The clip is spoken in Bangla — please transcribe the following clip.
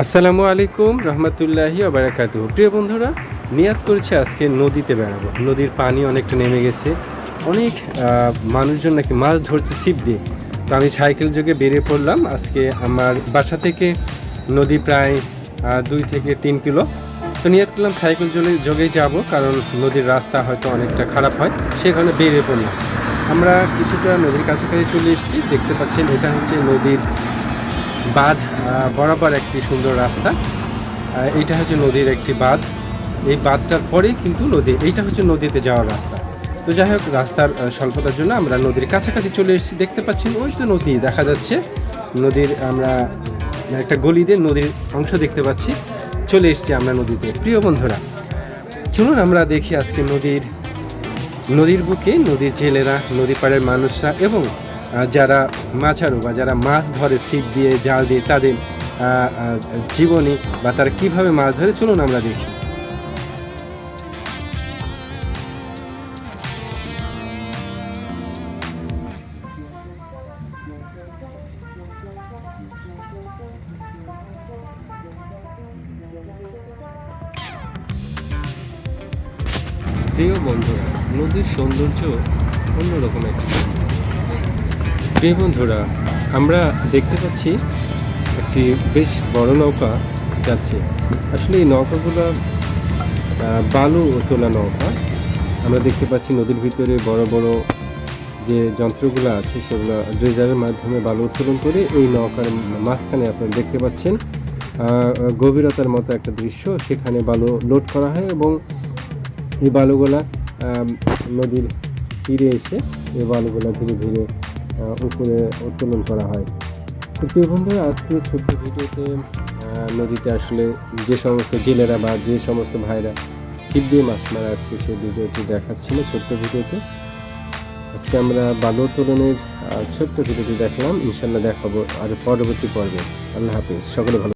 আসসালামু আলাইকুম, রহমতুল্লাহি আবরাকাতু প্রিয় বন্ধুরা, নিয়াত করেছে আজকে নদীতে বেড়াবো। নদীর পানি অনেকটা নেমে গেছে। অনেক মানুষজন নাকি মাছ ধরছে ছিপ দিয়ে। তো আমি সাইকেল যোগে বেরিয়ে পড়লাম। আজকে আমার বাসা থেকে নদী প্রায় দুই থেকে তিন কিলো। তো নিয়াত করলাম সাইকেল যোগে যোগেই যাব, কারণ নদীর রাস্তা হয়তো অনেকটা খারাপ হয়। সেখানে বেরিয়ে পড়লাম। আমরা কিছুটা নদীর কাছাকাছি চলে এসেছি। দেখতে পাচ্ছেন, এটা হচ্ছে নদীর বাঁধ বরাবর একটি সুন্দর রাস্তা। এইটা হচ্ছে নদীর একটি বাঁধ। এই বাঁধটার পরেই কিন্তু নদী, এইটা হচ্ছে নদীতে যাওয়ার রাস্তা। তো যাই হোক, রাস্তার স্বল্পতার জন্য আমরা নদীর কাছাকাছি চলে এসেছি, দেখতে পাচ্ছেন ওই তো নদী, দেখা যাচ্ছে। নদীর আমরা একটা গলিতে নদীর অংশ দেখতে পাচ্ছি। চলে এসেছি আমরা নদীতে। প্রিয় বন্ধুরা, চলুন আমরা দেখি আজকে নদীর নদীর বুকে নদীর জেলেরা নদী পাড়ের মানুষরা এবং যারা মাছারু বা যারা মাছ ধরে ছিপ দিয়ে, জাল দিয়ে তাদের জীবনী বা তারা কীভাবে মাছ ধরে, চলুন আমরা দেখি প্রিয় বন্ধুরা, নদীর সৌন্দর্য অন্যরকম একটা। প্রিয় বন্ধুরা, আমরা দেখতে পাচ্ছি একটি বেশ বড় নৌকা যাচ্ছে। আসলে এই নৌকাগুলো বালু তোলা নৌকা। আমরা দেখতে পাচ্ছি নদীর ভিতরে বড় বড় যে যন্ত্রগুলো আছে, সেগুলো ড্রেজারের মাধ্যমে বালু উত্তোলন করে এই নৌকার মাঝখানে আপনারা দেখতে পাচ্ছেন গভীরতার মতো একটা দৃশ্য। সেখানে বালু লোড করা হয় এবং এই বালুগুলা নদীর তীরে এসে এই বালুগুলা ধীরে ধীরে উপরে উত্তোলন করা হয়। তো প্রিয় বন্ধুরা আজকে ছোট্ট ভিডিওতে নদীতে আসলে যে সমস্ত জেলেরা বা যে সমস্ত ভাইরা ছিপ দিয়ে মাছ মারা আজকে সেই ভিডিওটি দেখাচ্ছিল ছোট্ট ভিডিওতে। আজকে আমরা বালু উত্তোলনের আহ, ছোট্ট ভিডিওটি দেখলাম। ইনশাল্লাহ দেখাবো আর পরবর্তী পর্বে। আল্লাহ হাফিজ। সকলে ভালো